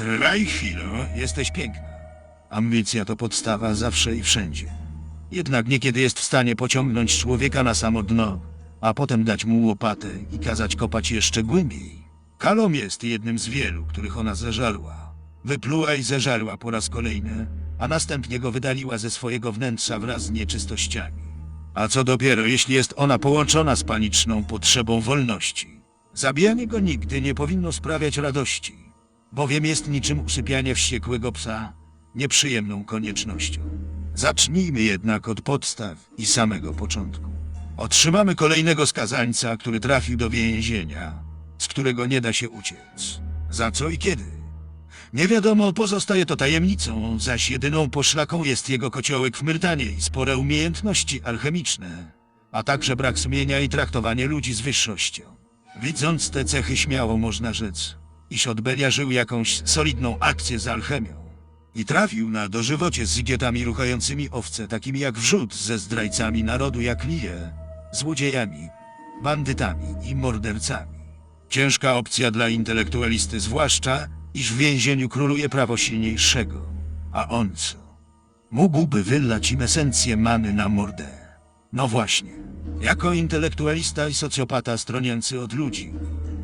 Trwaj chwilę, jesteś piękna. Ambicja to podstawa zawsze i wszędzie. Jednak niekiedy jest w stanie pociągnąć człowieka na samo dno, a potem dać mu łopatę i kazać kopać jeszcze głębiej. Kalom jest jednym z wielu, których ona zeżarła. Wypluła i zeżarła po raz kolejny, a następnie go wydaliła ze swojego wnętrza wraz z nieczystościami. A co dopiero, jeśli jest ona połączona z paniczną potrzebą wolności. Zabijanie go nigdy nie powinno sprawiać radości, bowiem jest niczym usypianie wściekłego psa, nieprzyjemną koniecznością. Zacznijmy jednak od podstaw i samego początku. Otrzymamy kolejnego skazańca, który trafił do więzienia, z którego nie da się uciec. Za co i kiedy? Nie wiadomo, pozostaje to tajemnicą, zaś jedyną poszlaką jest jego kociołek w Myrtanie i spore umiejętności alchemiczne, a także brak sumienia i traktowanie ludzi z wyższością. Widząc te cechy śmiało można rzec, iż od Belia żył jakąś solidną akcję z alchemią. I trafił na dożywocie z idiotami ruchającymi owce, takimi jak wrzód ze zdrajcami narodu jak Lije, złodziejami, bandytami i mordercami. Ciężka opcja dla intelektualisty, zwłaszcza, iż w więzieniu króluje prawo silniejszego. A on co? Mógłby wylać im esencję many na mordę. No właśnie. Jako intelektualista i socjopata stroniący od ludzi,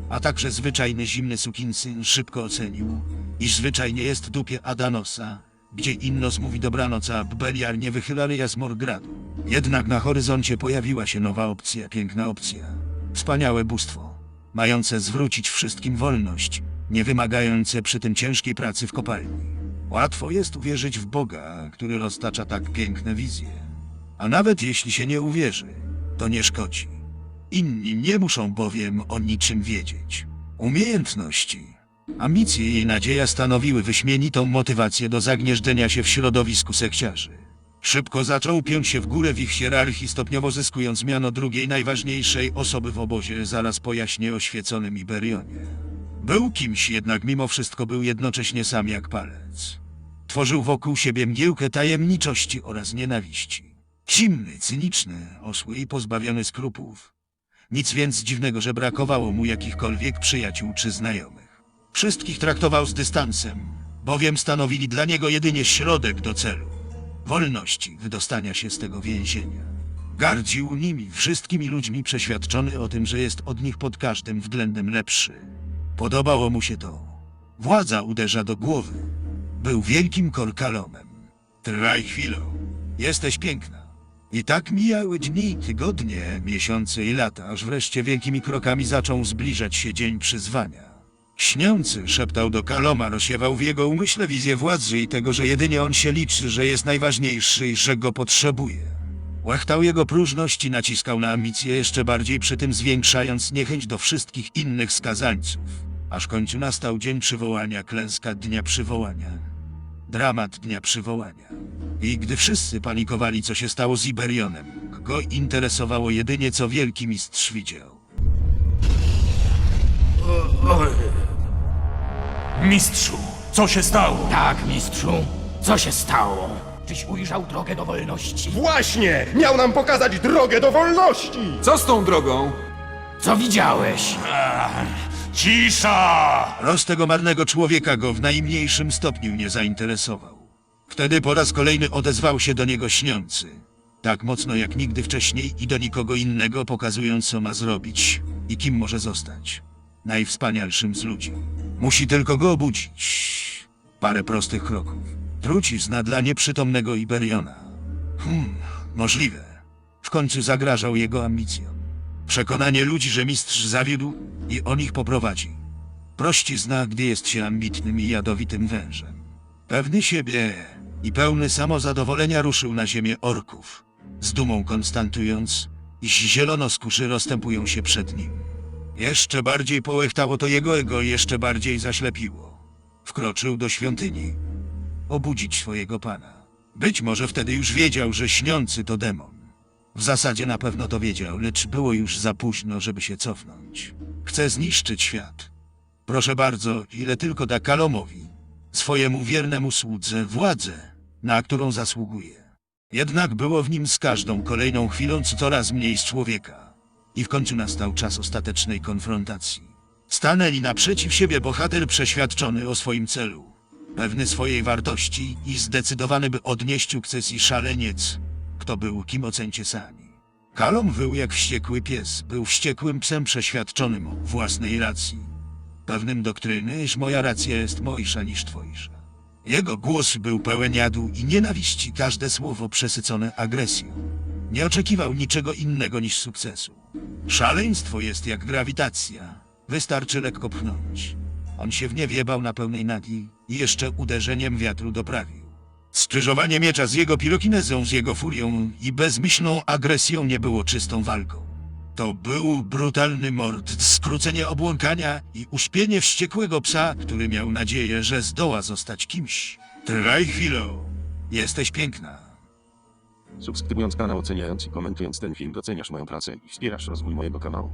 a także zwyczajny zimny sukinsyn szybko ocenił, iż zwyczajnie jest dupie Adanosa, gdzie Innos mówi dobranoc, a Beliar nie wychyla ryja z Morgradu. Jednak na horyzoncie pojawiła się nowa opcja, piękna opcja. Wspaniałe bóstwo, mające zwrócić wszystkim wolność, nie wymagające przy tym ciężkiej pracy w kopalni. Łatwo jest uwierzyć w Boga, który roztacza tak piękne wizje. A nawet jeśli się nie uwierzy, to nie szkodzi. Inni nie muszą bowiem o niczym wiedzieć. Umiejętności, ambicje i nadzieja stanowiły wyśmienitą motywację do zagnieżdżenia się w środowisku sekciarzy. Szybko zaczął piąć się w górę w ich hierarchii, stopniowo zyskując miano drugiej najważniejszej osoby w obozie, zaraz po jaśnie oświeconym Iberionie. Był kimś, jednak mimo wszystko był jednocześnie sam jak palec. Tworzył wokół siebie mgiełkę tajemniczości oraz nienawiści. Zimny, cyniczny, osły i pozbawiony skrupułów. Nic więc dziwnego, że brakowało mu jakichkolwiek przyjaciół czy znajomych. Wszystkich traktował z dystansem, bowiem stanowili dla niego jedynie środek do celu. Wolności wydostania się z tego więzienia. Gardził nimi, wszystkimi ludźmi przeświadczony o tym, że jest od nich pod każdym względem lepszy. Podobało mu się to. Władza uderza do głowy. Był wielkim korkalomem. Trwaj chwilę. Jesteś piękna. I tak mijały dni, tygodnie, miesiące i lata, aż wreszcie wielkimi krokami zaczął zbliżać się dzień przyzwania. Śniący szeptał do Kaloma, rozsiewał w jego umyśle wizję władzy i tego, że jedynie on się liczy, że jest najważniejszy i że go potrzebuje. Łechtał jego próżność i naciskał na ambicje, jeszcze bardziej przy tym zwiększając niechęć do wszystkich innych skazańców. Aż w końcu nastał dzień przywołania, klęska dnia przywołania. Dramat dnia przywołania. I gdy wszyscy panikowali, co się stało z Iberionem, go interesowało jedynie, co wielki mistrz widział. Mistrzu, co się stało? Tak, mistrzu. Co się stało? Czyś ujrzał drogę do wolności? Właśnie! Miał nam pokazać drogę do wolności! Co z tą drogą? Co widziałeś? Cisza! Los tego marnego człowieka go w najmniejszym stopniu nie zainteresował. Wtedy po raz kolejny odezwał się do niego śniący. Tak mocno jak nigdy wcześniej i do nikogo innego pokazując co ma zrobić i kim może zostać. Najwspanialszym z ludzi. Musi tylko go obudzić. Parę prostych kroków. Trucizna dla nieprzytomnego Iberiona. Hmm, możliwe. W końcu zagrażał jego ambicjom. Przekonanie ludzi, że mistrz zawiódł i on ich poprowadzi. Prościzna, gdy jest się ambitnym i jadowitym wężem. Pewny siebie i pełny samozadowolenia ruszył na ziemię orków, z dumą konstatując, iż zielonoskórzy rozstępują się przed nim. Jeszcze bardziej połechtało to jego ego jeszcze bardziej zaślepiło. Wkroczył do świątyni, obudzić swojego pana. Być może wtedy już wiedział, że śniący to demon. W zasadzie na pewno to wiedział, lecz było już za późno, żeby się cofnąć. Chce zniszczyć świat. Proszę bardzo, ile tylko da Kalomowi, swojemu wiernemu słudze, władzę, na którą zasługuje. Jednak było w nim z każdą kolejną chwilą coraz mniej z człowieka. I w końcu nastał czas ostatecznej konfrontacji. Stanęli naprzeciw siebie bohater przeświadczony o swoim celu, pewny swojej wartości i zdecydowany, by odnieść sukcesji szaleniec, kto był kim ocencie sami. Kalom wył jak wściekły pies, był wściekłym psem przeświadczonym o własnej racji, pewnym doktryny, iż moja racja jest mojsza niż twojsza. Jego głos był pełen jadu i nienawiści, każde słowo przesycone agresją. Nie oczekiwał niczego innego niż sukcesu. Szaleństwo jest jak grawitacja. Wystarczy lekko pchnąć. On się w nie wjebał na pełnej nagi i jeszcze uderzeniem wiatru doprawił. Skrzyżowanie miecza z jego pirokinezą, z jego furią i bezmyślną agresją nie było czystą walką. To był brutalny mord, skrócenie obłąkania i uśpienie wściekłego psa, który miał nadzieję, że zdoła zostać kimś. Trwaj chwilę. Jesteś piękna. Subskrybując kanał, oceniając i komentując ten film doceniasz moją pracę i wspierasz rozwój mojego kanału.